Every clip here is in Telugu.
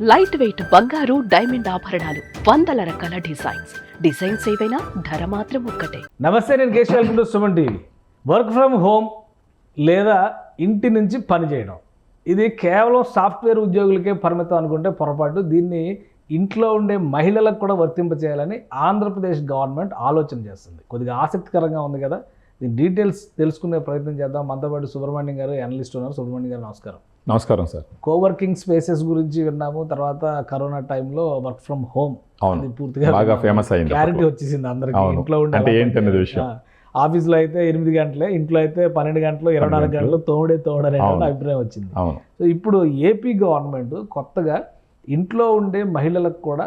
లైట్ వెయిట్ బంగారు డైమండ్ ఆభరణాలు వందల రకాల డిజైన్స్ డిజైన్స్ ఏవైనా ధర మాత్రం ఒక్కటే. నమస్తే నేను case welcome to Suman TV work from home లేదా ఇంటి నుంచి పని చేయడం. ఇది కేవలం సాఫ్ట్వేర్ ఉద్యోగులకే పరిమితం అనుకుంటే పొరపాటు. దీన్ని ఇంట్లో ఉండే మహిళలకు కూడా వర్తింపచేయాలని ఆంధ్రప్రదేశ్ గవర్నమెంట్ ఆలోచన చేస్తుంది. కొద్దిగా ఆసక్తికరంగా ఉంది కదా. దీని డీటెయిల్స్ తెలుసుకునే ప్రయత్నం చేద్దాం. మనతో పాటు సుబ్రహ్మణ్యం గారు అనలిస్ట్ ఉన్నారు. సుబ్రహ్మణ్యం గారు నమస్కారం. నమస్కారం సార్ కోవర్కింగ్ స్పేసెస్ గురించి విన్నాము తర్వాత కరోనా టైంలో వర్క్ ఫ్రమ్ హోమ్ అవును. పూర్తిగా బాగా famous అయింది క్లారిటీ. వచ్చేసింది అందరికి. ఇంట్లో ఉండే అంటే ఎలా ఏంటి పని అనేది చేయాలి. విషయం. ఆఫీస్లో అయితే ఎనిమిది గంటలే ఇంట్లో అయితే పన్నెండు గంటలు ఇరవై నాలుగు గంటలు తోడే తోడనే. అభిప్రాయం వచ్చింది సో ఇప్పుడు ఏపీ గవర్నమెంట్ కొత్తగా ఇంట్లో ఉండే మహిళలకు కూడా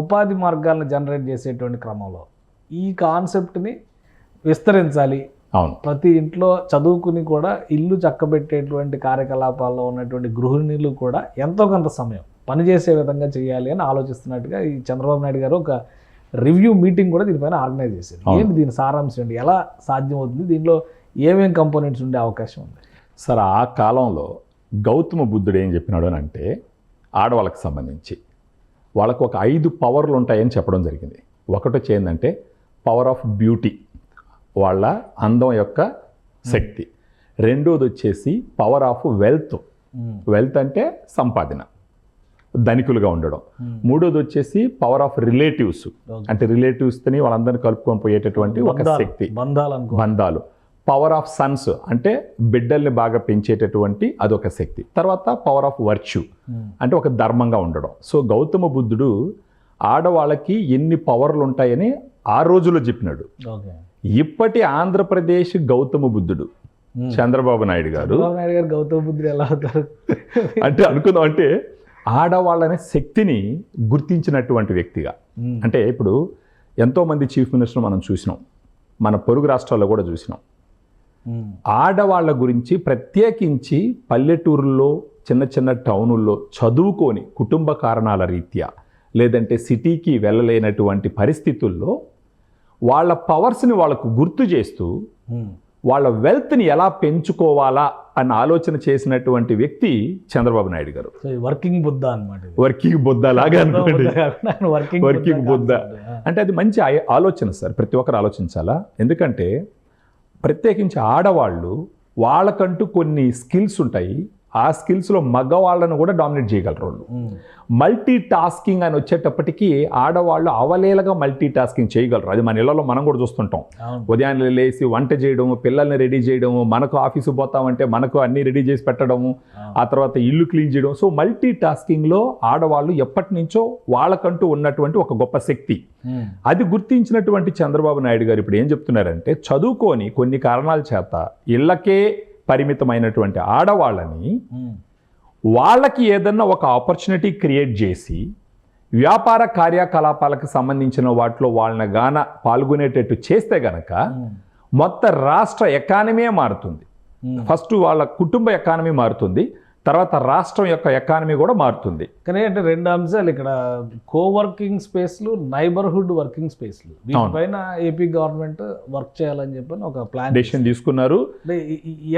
ఉపాధి మార్గాలను జనరేట్ చేసేటువంటి క్రమంలో ఈ కాన్సెప్ట్ని విస్తరించాలి అవును. ప్రతి ఇంట్లో చదువుకుని కూడా ఇల్లు చక్కబెట్టేటువంటి కార్యకలాపాల్లో ఉన్నటువంటి గృహిణులు కూడా ఎంతో కొంత సమయం పనిచేసే విధంగా చేయాలి అని ఆలోచిస్తున్నట్టుగా ఈ చంద్రబాబు నాయుడు గారు ఒక రివ్యూ మీటింగ్ కూడా దీనిపైన ఆర్గనైజ్ చేశారు. ఏంటి దీని సారాంశం ఏంటి? ఎలా సాధ్యం అవుతుంది దీనిలో ఏమేం కంపోనెంట్స్ ఉండే అవకాశం ఉంది? సార్ ఆ కాలంలో గౌతమ బుద్ధుడు ఏం చెప్పినాడు అని అంటే ఆడవాళ్ళకి సంబంధించి వాళ్ళకు ఒక ఐదు పవర్లు ఉంటాయని చెప్పడం జరిగింది. ఒకటి వచ్చి ఏంటంటే పవర్ ఆఫ్ బ్యూటీ. వాళ్ళ అందం యొక్క శక్తి. రెండోది వచ్చేసి పవర్ ఆఫ్ వెల్త్ వెల్త్ అంటే సంపాదన. ధనికులుగా ఉండడం. మూడోది వచ్చేసి పవర్ ఆఫ్ రిలేటివ్స్. అంటే రిలేటివ్స్తోని వాళ్ళందరినీ కలుపుకొని పోయేటటువంటి ఒక శక్తి. బంధాలు పవర్ ఆఫ్ సన్స్ అంటే బిడ్డల్ని బాగా పెంచేటటువంటి అదొక శక్తి. తర్వాత పవర్ ఆఫ్ వర్చ్యూ Hmm. అంటే ఒక ధర్మంగా ఉండడం. సో గౌతమ బుద్ధుడు ఆడవాళ్ళకి ఎన్ని పవర్లు ఉంటాయని ఆ రోజుల్లో చెప్పినాడు. ఇప్పటి ఆంధ్రప్రదేశ్ గౌతమ బుద్ధుడు. చంద్రబాబు నాయుడు గారు. నాయుడు గారు గౌతమ బుద్ధుడు ఎలా అవుతారు? అంటే అనుకుందాం అంటే ఆడవాళ్ళనే శక్తిని గుర్తించినటువంటి వ్యక్తిగా. అంటే ఇప్పుడు ఎంతోమంది చీఫ్ మినిస్టర్ మనం చూసినాం. మన పొరుగు రాష్ట్రాల్లో కూడా చూసినాం. ఆడవాళ్ళ గురించి ప్రత్యేకించి పల్లెటూరుల్లో చిన్న చిన్న టౌనుల్లో చదువుకొని కుటుంబ కారణాల రీత్యా లేదంటే సిటీకి వెళ్ళలేనటువంటి పరిస్థితుల్లో వాళ్ళ పవర్స్ని వాళ్ళకు గుర్తు చేస్తూ. వాళ్ళ వెల్త్ని ఎలా పెంచుకోవాలా అన్న ఆలోచన చేసినటువంటి వ్యక్తి చంద్రబాబు నాయుడు గారు వర్కింగ్ బుద్ధ అనమాట. వర్కింగ్ బుద్ధ లాగా అనుకోండి వర్కింగ్ వర్కింగ్ బుద్ధ. అంటే అది మంచి ఆలోచన సార్ ప్రతి ఒక్కరు ఆలోచించాలా ఎందుకంటే ప్రత్యేకించి ఆడవాళ్ళు వాళ్ళకంటూ కొన్ని స్కిల్స్ ఉంటాయి ఆ స్కిల్స్లో మగవాళ్ళను కూడా డామినేట్ చేయగలరు వాళ్ళు. మల్టీ టాస్కింగ్ అని వచ్చేటప్పటికి ఆడవాళ్ళు అవలేలగా మల్టీ టాస్కింగ్ చేయగలరు. అది మన ఇళ్ళలో మనం కూడా చూస్తుంటాం. ఉదయాన్నే లేచి వంట చేయడము పిల్లల్ని రెడీ చేయడము మనకు ఆఫీసు పోతామంటే మనకు అన్ని రెడీ చేసి పెట్టడము ఆ తర్వాత ఇల్లు క్లీన్ చేయడం. సో మల్టీ టాస్కింగ్లో ఆడవాళ్ళు ఎప్పటి నుంచో వాళ్ళకంటూ ఉన్నటువంటి ఒక గొప్ప శక్తి. అది గుర్తించినటువంటి చంద్రబాబు నాయుడు గారు ఇప్పుడు ఏం చెప్తున్నారంటే చదువుకొని కొన్ని కారణాల చేత ఇళ్ళకే పరిమితమైనటువంటి ఆడవాళ్ళని. వాళ్ళకి ఏదన్నా ఒక ఆపర్చునిటీ క్రియేట్ చేసి వ్యాపార కార్యకలాపాలకు సంబంధించిన వాటిలో వాళ్ళని గాన పాల్గొనేటట్టు చేస్తే గనక. మొత్తం రాష్ట్ర ఎకానమీ మారుతుంది. ఫస్ట్ వాళ్ళ కుటుంబ ఎకానమీ మారుతుంది తర్వాత రాష్ట్రం యొక్క ఎకానమీ కూడా మారుతుంది. కానీ అంటే రెండు అంశాలు ఇక్కడ. కోవర్కింగ్ స్పేస్లు నైబర్హుడ్ వర్కింగ్ స్పేస్లు వీటిపైన ఏపీ గవర్నమెంట్ వర్క్ చేయాలని చెప్పని ఒక ప్లాన్ డెసిషన్ తీసుకున్నారు.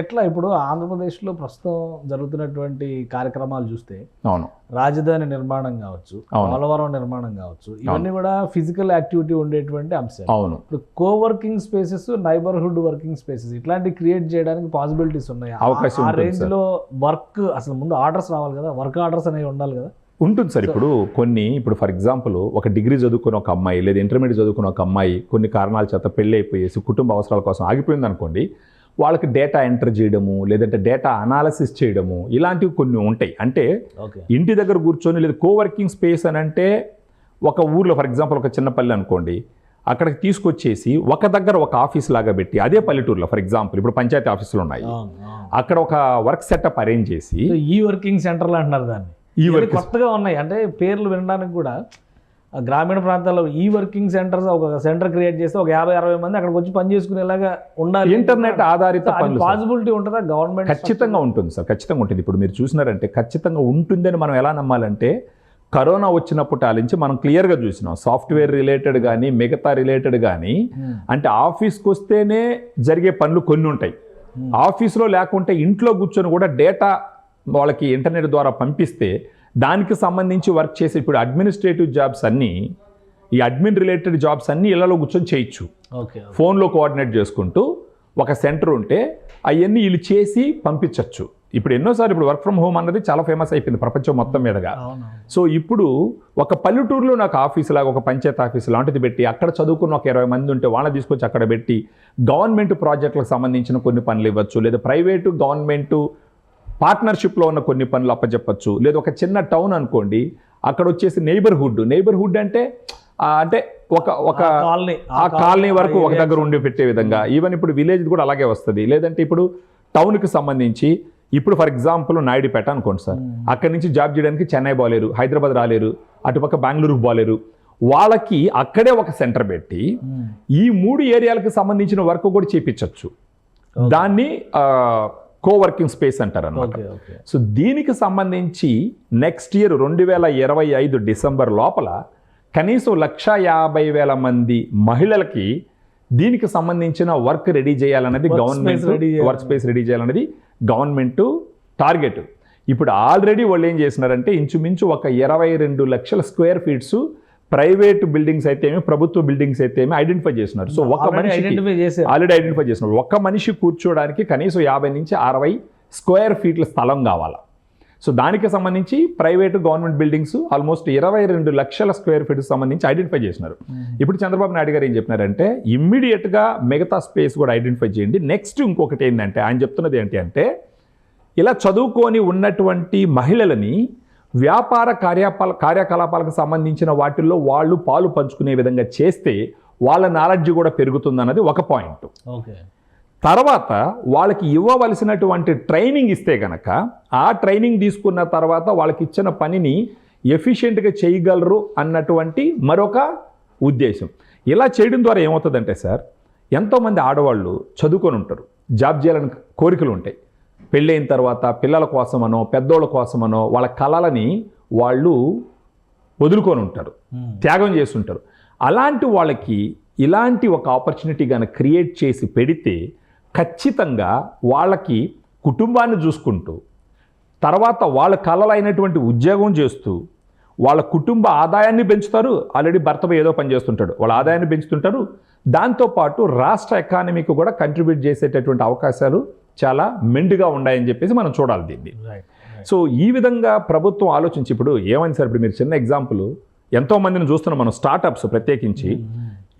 ఎట్లా ఇప్పుడు ఆంధ్రప్రదేశ్లో ప్రస్తుతం జరుగుతున్నటువంటి కార్యక్రమాలు చూస్తే అవును. రాజధాని నిర్మాణం కావచ్చు. పోలవరం నిర్మాణం కావచ్చు ఇవన్నీ కూడా ఫిజికల్ యాక్టివిటీ ఉండేటువంటి అంశాలు. అవును. ఇప్పుడు coworking spaces neighbourhood working spaces ఇట్లాంటి క్రియేట్ చేయడానికి పాసిబిలిటీస్ ఉన్నాయి? అవకాశం ఆ రేంజ్లో వర్క్ అసలు ముందు ఆర్డర్స్ రావాలి కదా వర్క్ ఆర్డర్స్ అనేవి ఉండాలి కదా. ఉంటుంది సార్. ఇప్పుడు కొన్ని ఇప్పుడు ఫర్ ఎగ్జాంపుల్ ఒక డిగ్రీ చదువుకున్న ఒక అమ్మాయి లేదా ఇంటర్మీడియట్ చదువుకున్న ఒక అమ్మాయి కొన్ని కారణాల చేత పెళ్ళి అయిపోయేసి కుటుంబ అవసరాల కోసం ఆగిపోయింది అనుకోండి వాళ్ళకి డేటా ఎంటర్ చేయడము లేదంటే డేటా అనాలసిస్ చేయడము ఇలాంటివి కొన్ని ఉంటాయి. అంటే ఇంటి దగ్గర కూర్చొని లేదా కోవర్కింగ్ స్పేస్ అని అంటే ఒక ఊర్లో ఫర్ ఎగ్జాంపుల్ ఒక చిన్న పల్లె అనుకోండి అక్కడికి తీసుకొచ్చేసి ఒక దగ్గర ఒక ఆఫీస్ లాగా పెట్టి అదే పల్లెటూరులో ఫర్ ఎగ్జాంపుల్ ఇప్పుడు పంచాయతీ ఆఫీసులు ఉన్నాయి. అక్కడ ఒక వర్క్ సెటప్ అరేంజ్ చేసి ఈ వర్కింగ్ సెంటర్లు అంటున్నారు దాన్ని. ఈ వర్క్ కొత్తగా ఉన్నాయి. అంటే పేర్లు వినడానికి కూడా గ్రామీణ ప్రాంతాల్లో ఈ వర్కింగ్ సెంటర్స్ ఒక సెంటర్ క్రియేట్ చేస్తే ఒక యాభై అరవై మంది అక్కడికి వచ్చి పని చేసుకునేలాగా ఉండాలి. ఇంటర్నెట్ ఆధారిత. పాసిబిలిటీ ఉంటుందా? గవర్నమెంట్ ఖచ్చితంగా ఉంటుంది సార్ ఖచ్చితంగా ఉంటుంది. ఇప్పుడు మీరు చూసినారంటే ఖచ్చితంగా ఉంటుందని మనం ఎలా నమ్మాలంటే కరోనా వచ్చినప్పుడు ఆలించి మనం క్లియర్గా చూసినాం. సాఫ్ట్వేర్ రిలేటెడ్ కానీ మిగతా రిలేటెడ్ కానీ అంటే ఆఫీస్కి వస్తేనే జరిగే పనులు కొన్ని ఉంటాయి. ఆఫీస్లో లేకుంటే ఇంట్లో కూర్చొని కూడా డేటా వాళ్ళకి ఇంటర్నెట్ ద్వారా పంపిస్తే దానికి సంబంధించి వర్క్ చేసే ఇప్పుడు అడ్మినిస్ట్రేటివ్ జాబ్స్ అన్నీ ఈ అడ్మిన్ రిలేటెడ్ జాబ్స్ అన్నీ ఇళ్ళలో కూర్చొని చేయొచ్చు. ఓకే ఫోన్లో కోఆర్డినేట్ చేసుకుంటూ ఒక సెంటర్ ఉంటే అవన్నీ వీళ్ళు చేసి పంపించవచ్చు ఇప్పుడు ఎన్నోసార్లు ఇప్పుడు వర్క్ ఫ్రమ్ హోమ్ అన్నది చాలా ఫేమస్ అయిపోయింది ప్రపంచం మొత్తం మీదగా. సో ఇప్పుడు ఒక పల్లెటూరులో నాకు ఆఫీస్ లాగా ఒక పంచాయత్ ఆఫీస్ లాంటిది పెట్టి అక్కడ చదువుకున్న ఒక ఇరవై మంది ఉంటే వాళ్ళని తీసుకొచ్చి అక్కడ పెట్టి గవర్నమెంట్ ప్రాజెక్టులకు సంబంధించిన కొన్ని పనులు ఇవ్వచ్చు లేదా ప్రైవేటు గవర్నమెంట్ పార్ట్నర్షిప్లో ఉన్న కొన్ని పనులు అప్పచెప్పచ్చు లేదా ఒక చిన్న టౌన్ అనుకోండి అక్కడ వచ్చేసి నైబర్హుడ్ నైబర్హుడ్ అంటే అంటే ఒక ఒక కాలనీ ఆ కాలనీ వరకు ఒక దగ్గర ఉండి పెట్టే విధంగా. ఈవెన్ ఇప్పుడు విలేజ్ కూడా అలాగే వస్తుంది. లేదంటే ఇప్పుడు టౌన్కి సంబంధించి ఇప్పుడు ఫర్ ఎగ్జాంపుల్ నాయుడుపేట అనుకోండి సార్. అక్కడి నుంచి జాబ్ చేయడానికి చెన్నై బాలేరు హైదరాబాద్ రాలేరు అటుపక్క బెంగళూరుకు బాలేరు. వాళ్ళకి అక్కడే ఒక సెంటర్ పెట్టి ఈ మూడు ఏరియాలకు సంబంధించిన వర్క్ కూడా చేపించవచ్చు దాన్ని కోవర్కింగ్ స్పేస్ అంటారు ఓకే సో దీనికి సంబంధించి నెక్స్ట్ ఇయర్ రెండు వేల ఇరవై ఐదు డిసెంబర్ లోపల కనీసం లక్ష యాభై వేల మంది మహిళలకి దీనికి సంబంధించిన వర్క్ రెడీ చేయాలన్నది గవర్నమెంట్. వర్క్ స్పేస్ రెడీ చేయాలన్నది గవర్నమెంట్ టార్గెట్. ఇప్పుడు ఆల్రెడీ వాళ్ళు ఏం చేసినారంటే ఇంచుమించు ఒక ఇరవై రెండు లక్షల స్క్వేర్ ఫీట్స్ ప్రైవేట్ బిల్డింగ్స్ అయితే ఏమి ప్రభుత్వ బిల్డింగ్స్ అయితే ఏమి ఐడెంటిఫై చేసినారు. సో ఒక మనిషి. ఆల్రెడీ ఐడెంటిఫై చేసినారు. ఒక్క మనిషి కూర్చోవడానికి కనీసం యాభై నుంచి అరవై స్క్వేర్ ఫీట్ల స్థలం కావాలా? సో దానికి సంబంధించి ప్రైవేట్ గవర్నమెంట్ బిల్డింగ్స్ ఆల్మోస్ట్ ఇరవై రెండు లక్షల స్క్వేర్ ఫీట్ సంబంధించి ఐడెంటిఫై చేసినారు. ఇప్పుడు చంద్రబాబు నాయుడు గారు ఏం చెప్పినారంటే ఇమ్మీడియట్గా మిగతా స్పేస్ కూడా ఐడెంటిఫై చేయండి. నెక్స్ట్ ఇంకొకటి ఏంటంటే ఆయన చెప్తున్నది ఏంటి అంటే ఇలా చదువుకొని ఉన్నటువంటి మహిళలని వ్యాపార కార్యపాల కార్యకలాపాలకు సంబంధించిన వాటిల్లో వాళ్ళు పాలు పంచుకునే విధంగా చేస్తే వాళ్ళ నాలెడ్జ్ కూడా పెరుగుతుందన్నది ఒక పాయింట్. ఓకే. తర్వాత వాళ్ళకి ఇవ్వవలసినటువంటి ట్రైనింగ్ ఇస్తే గనక ఆ ట్రైనింగ్ తీసుకున్న తర్వాత వాళ్ళకి ఇచ్చిన పనిని ఎఫిషియెంట్గా చేయగలరు అన్నటువంటి మరొక ఉద్దేశం. ఇలా చేయడం ద్వారా ఏమవుతుందంటే సార్ ఎంతోమంది ఆడవాళ్ళు చదువుకొని ఉంటారు జాబ్ చేయాలని కోరికలు ఉంటాయి. పెళ్ళైన తర్వాత పిల్లల కోసమనో పెద్దోళ్ళ కోసమనో వాళ్ళ కళలని వాళ్ళు వదులుకొని ఉంటారు త్యాగం చేస్తుంటారు అలాంటి వాళ్ళకి ఇలాంటి ఒక ఆపర్చునిటీ కనుక క్రియేట్ చేసి పెడితే ఖచ్చితంగా వాళ్ళకి కుటుంబాన్ని చూసుకుంటూ తర్వాత వాళ్ళ కళలైనటువంటి ఉద్యోగం చేస్తూ వాళ్ళ కుటుంబ ఆదాయాన్ని పెంచుతారు. ఆల్రెడీ భర్త ఏదో పని చేస్తుంటాడు. వాళ్ళ ఆదాయాన్ని పెంచుతుంటారు. దాంతోపాటు రాష్ట్ర ఎకానమీకి కూడా కంట్రిబ్యూట్ చేసేటటువంటి అవకాశాలు చాలా మెండుగా ఉన్నాయని చెప్పేసి మనం చూడాలి దీన్ని. సో ఈ విధంగా ప్రభుత్వం ఆలోచించి ఇప్పుడు ఏమైంది సార్? ఇప్పుడు మీరు చిన్న ఎగ్జాంపుల్ ఎంతో మందిని చూస్తున్నాం మనం స్టార్టప్స్ ప్రత్యేకించి.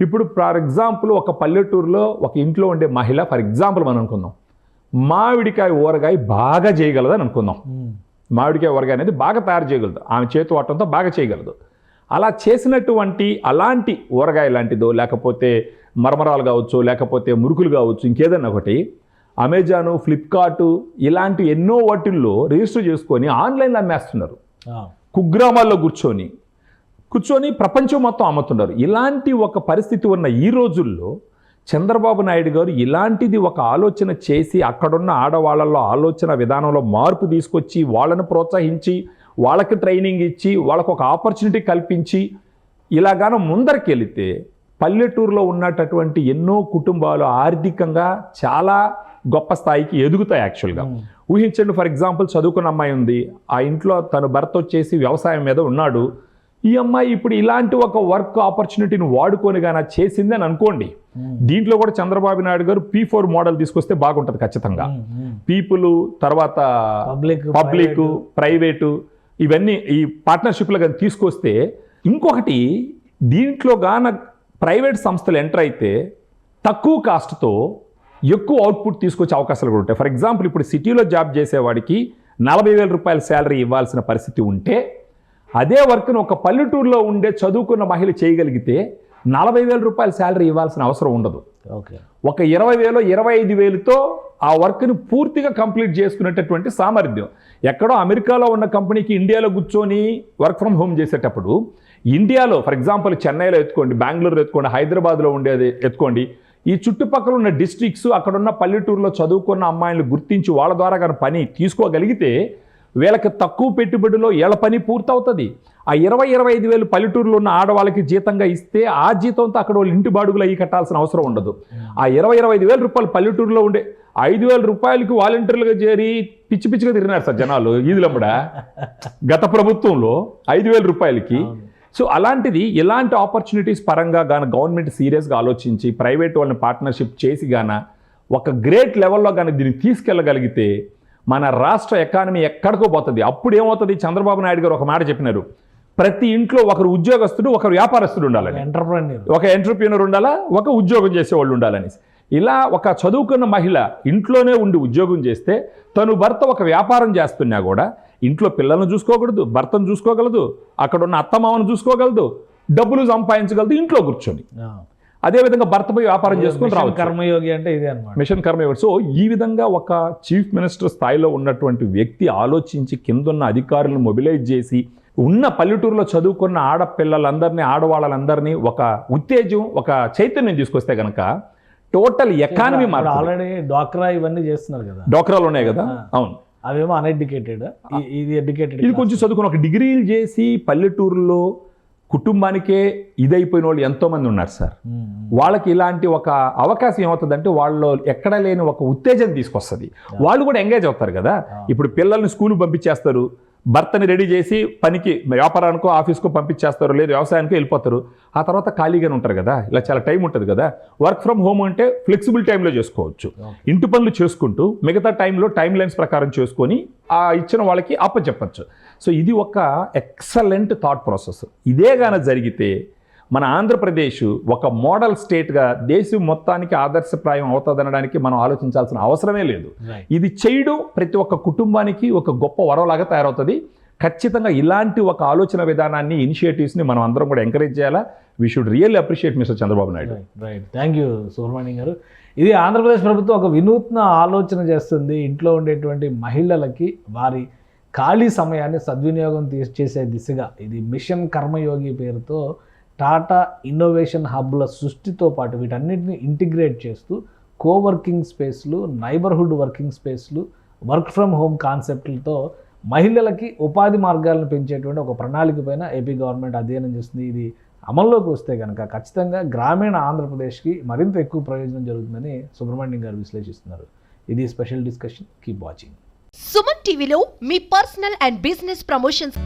ఇప్పుడు ఫర్ ఎగ్జాంపుల్ ఒక పల్లెటూరులో ఒక ఇంట్లో ఉండే మహిళ ఫర్ ఎగ్జాంపుల్ మనం అనుకుందాం. మామిడికాయ ఊరగాయ బాగా చేయగలదని అనుకుందాం. మామిడికాయ ఊరగాయ అనేది బాగా తయారు చేయగలదు. ఆమె చేతి వాటంతో బాగా చేయగలదు. అలా చేసినటువంటి అలాంటి ఊరగాయ లాంటిదో లేకపోతే మరమరాలు కావచ్చు లేకపోతే మురుకులు కావచ్చు ఇంకేదన్నా ఒకటి అమెజాను ఫ్లిప్కార్టు ఇలాంటి ఎన్నో వాటిల్లో రిజిస్టర్ చేసుకొని ఆన్లైన్లో అమ్మేస్తున్నారు. కుగ్రామాల్లో కూర్చొని కూర్చొని ప్రపంచం మొత్తం అమ్ముతున్నారు. ఇలాంటి ఒక పరిస్థితి ఉన్న ఈ రోజుల్లో చంద్రబాబు నాయుడు గారు ఇలాంటిది ఒక ఆలోచన చేసి అక్కడున్న ఆడవాళ్ళలో ఆలోచన విధానంలో మార్పు తీసుకొచ్చి వాళ్ళను ప్రోత్సహించి వాళ్ళకి ట్రైనింగ్ ఇచ్చి వాళ్ళకు ఒక ఆపర్చునిటీ కల్పించి ఇలాగాన ముందరికి వెళితే పల్లెటూరులో ఉన్నటటువంటి ఎన్నో కుటుంబాలు ఆర్థికంగా చాలా గొప్ప స్థాయికి ఎదుగుతాయి యాక్చువల్గా. ఊహించండి ఫర్ ఎగ్జాంపుల్ చదువుకున్న అమ్మాయి ఉంది. ఆ ఇంట్లో తను భర్త వచ్చేసి వ్యవసాయం మీద ఉన్నాడు. ఈ అమ్మాయి ఇప్పుడు ఇలాంటి ఒక వర్క్ ఆపర్చునిటీని వాడుకొని గాన చేసింది అని అనుకోండి దీంట్లో కూడా చంద్రబాబు నాయుడు గారు పీ ఫోర్ మోడల్ తీసుకొస్తే బాగుంటుంది ఖచ్చితంగా. పీపుల్ తర్వాత పబ్లిక్ పబ్లిక్ ప్రైవేటు ఇవన్నీ ఈ పార్ట్నర్షిప్లో కానీ తీసుకొస్తే ఇంకొకటి దీంట్లో గాన ప్రైవేట్ సంస్థలు ఎంటర్ అయితే తక్కువ కాస్ట్తో ఎక్కువ అవుట్పుట్ తీసుకొచ్చే అవకాశాలు కూడా ఉంటాయి. ఫర్ ఎగ్జాంపుల్ ఇప్పుడు సిటీలో జాబ్ చేసేవాడికి నలభై వేల రూపాయల శాలరీ ఇవ్వాల్సిన పరిస్థితి ఉంటే అదే వర్క్ను ఒక పల్లెటూరులో ఉండే చదువుకున్న మహిళ చేయగలిగితే నలభై వేల రూపాయల శాలరీ ఇవ్వాల్సిన అవసరం ఉండదు. ఓకే. ఒక ఇరవై వేలు ఇరవై ఐదు వేలుతో ఆ వర్క్ని పూర్తిగా కంప్లీట్ చేసుకునేటటువంటి సామర్థ్యం. ఎక్కడో అమెరికాలో ఉన్న కంపెనీకి ఇండియాలో కూర్చొని వర్క్ ఫ్రమ్ హోమ్ చేసేటప్పుడు ఇండియాలో ఫర్ ఎగ్జాంపుల్ చెన్నైలో ఎత్తుకోండి బెంగళూరు ఎత్తుకోండి హైదరాబాద్లో ఉండేది ఎత్తుకోండి ఈ చుట్టుపక్కల ఉన్న డిస్ట్రిక్ట్స్ అక్కడున్న పల్లెటూరులో చదువుకున్న అమ్మాయిలను గుర్తించి వాళ్ళ ద్వారా కానీ పని తీసుకోగలిగితే వీళ్ళకి తక్కువ పెట్టుబడిలో ఏళ్ళ పని పూర్తవుతుంది. ఆ ఇరవై ఇరవై ఐదు వేలు పల్లెటూరులో ఉన్న ఆడవాళ్ళకి జీతంగా ఇస్తే ఆ జీతంతో అక్కడ వాళ్ళు ఇంటి బాడుగులు అయ్యి కట్టాల్సిన అవసరం ఉండదు. ఆ ఇరవై ఇరవై ఐదు వేల రూపాయలు పల్లెటూరులో ఉండే ఐదు వేల రూపాయలకి వాలంటీర్లుగా చేరి పిచ్చి పిచ్చిగా తిరిగినారు సార్ జనాలు ఈదులమ్మడ. గత ప్రభుత్వంలో ఐదు వేల రూపాయలకి. సో అలాంటిది ఇలాంటి ఆపర్చునిటీస్ పరంగా గాన గవర్నమెంట్ సీరియస్గా ఆలోచించి ప్రైవేట్ వాళ్ళని పార్ట్నర్షిప్ చేసి గాన ఒక గ్రేట్ లెవెల్లో కానీ దీన్ని తీసుకెళ్ళగలిగితే మన రాష్ట్ర ఎకానమీ ఎక్కడికో పోతుంది. అప్పుడు ఏమవుతుంది చంద్రబాబు నాయుడు గారు ఒక మాట చెప్పినారు. ప్రతి ఇంట్లో ఒకరు ఉద్యోగస్తుడు ఒకరు వ్యాపారస్తుడు ఉండాలని. ఎంటర్ప్రెన్యూర్ ఒక ఎంటర్ప్రీనర్ ఉండాలా? ఒక ఉద్యోగం చేసేవాళ్ళు ఉండాలని. ఇలా ఒక చదువుకున్న మహిళ ఇంట్లోనే ఉండి ఉద్యోగం చేస్తే తను భర్త ఒక వ్యాపారం చేస్తున్నా కూడా ఇంట్లో పిల్లల్ని చూసుకోకూడదు భర్తను చూసుకోగలదు అక్కడ ఉన్న అత్తమామను చూసుకోగలదు డబ్బులు సంపాదించగలదు ఇంట్లో కూర్చొని. అదేవిధంగా భర్త పోయి వ్యాపారం చేసుకుని రావచ్చు. కర్మయోగి అంటే ఇదే అనమాట మిషన్ కర్మ సో ఈ విధంగా ఒక చీఫ్ మినిస్టర్ స్థాయిలో ఉన్నటువంటి వ్యక్తి ఆలోచించి కిందున్న అధికారులను మొబిలైజ్ చేసి ఉన్న పల్లెటూరులో చదువుకున్న ఆడపిల్లలందరినీ ఆడవాళ్ళందరినీ ఒక ఉత్తేజం ఒక చైతన్యం తీసుకొస్తే గనక టోటల్ ఎకానమీ ఆల్రెడీ డ్వాక్రా ఇవన్నీ చేస్తున్నారు కదా. డోక్రాలు ఉన్నాయి కదా? అవును. అవేమో అన్ఎడ్యుకేటెడ్ ఇది ఎడ్యుకేటెడ్ ఇది కొంచెం చదువుకుని ఒక డిగ్రీలు చేసి పల్లెటూరులో కుటుంబానికే ఇదైపోయిన వాళ్ళు ఎంతోమంది ఉన్నారు సార్. వాళ్ళకి ఇలాంటి ఒక అవకాశం ఏమవుతుందంటే వాళ్ళు ఎక్కడ లేని ఒక ఉత్తేజం తీసుకొస్తుంది. వాళ్ళు కూడా ఎంగేజ్ అవుతారు కదా. ఇప్పుడు పిల్లల్ని స్కూల్ పంపించేస్తారు. భర్తని రెడీ చేసి పనికి వ్యాపారానికో ఆఫీస్కో పంపించేస్తారు లేదు వ్యవసాయానికో వెళ్ళిపోతారు. ఆ తర్వాత ఖాళీగానే ఉంటారు కదా. ఇలా చాలా టైం ఉంటుంది కదా. వర్క్ ఫ్రమ్ హోమ్ అంటే ఫ్లెక్సిబుల్ టైంలో చేసుకోవచ్చు. ఇంటి పనులు చేసుకుంటూ మిగతా టైంలో టైం లైన్స్ ప్రకారం చేసుకొని ఆ ఇచ్చిన వాళ్ళకి అప్పచెప్పచ్చు. సో ఇది ఒక ఎక్సలెంట్ థాట్ ప్రాసెస్. ఇదే గాన జరిగితే మన ఆంధ్రప్రదేశ్ ఒక మోడల్ స్టేట్గా దేశం మొత్తానికి ఆదర్శప్రాయం అవుతుందనడానికి మనం ఆలోచించాల్సిన అవసరమే లేదు. ఇది చేయడం ప్రతి ఒక్క కుటుంబానికి ఒక గొప్ప వరంలాగా తయారవుతుంది. ఖచ్చితంగా ఇలాంటి ఒక ఆలోచన విధానాన్ని ఇనిషియేటివ్స్ని మనం అందరం కూడా ఎంకరేజ్ చేయాలా? We should really appreciate mister Chandrababu Naidu. Right thank you Subrahmanyam garu. ఇది ఆంధ్రప్రదేశ్ ప్రభుత్వం ఒక వినూత్న ఆలోచన చేస్తుంది. ఇంట్లో ఉండేటువంటి మహిళలకి వారి ఖాళీ సమయాన్ని సద్వినియోగం చేసే దిశగా ఇది మిషన్ కర్మయోగి పేరుతో టాటా ఇన్నోవేషన్ హబ్ల సృష్టితో పాటు వీటన్నిటిని ఇంటిగ్రేట్ చేస్తూ కోవర్కింగ్ స్పేస్లు నైబర్హుడ్ వర్కింగ్ స్పేస్లు వర్క్ ఫ్రమ్ హోమ్ కాన్సెప్ట్లతో మహిళలకి ఉపాధి మార్గాలను పెంచేటువంటి ఒక ప్రణాళిక పైన ఏపీ గవర్నమెంట్ అధ్యయనం చేస్తుంది. ఇది అమల్లోకి వస్తే కనుక ఖచ్చితంగా గ్రామీణ ఆంధ్రప్రదేశ్కి మరింత ఎక్కువ ప్రయోజనం జరుగుతుందని సుబ్రహ్మణ్యం గారు విశ్లేషిస్తున్నారు. ఇది special discussion. Keep watching. Suman టీవీలో మీ పర్సనల్ అండ్ బిజినెస్ ప్రమోషన్స్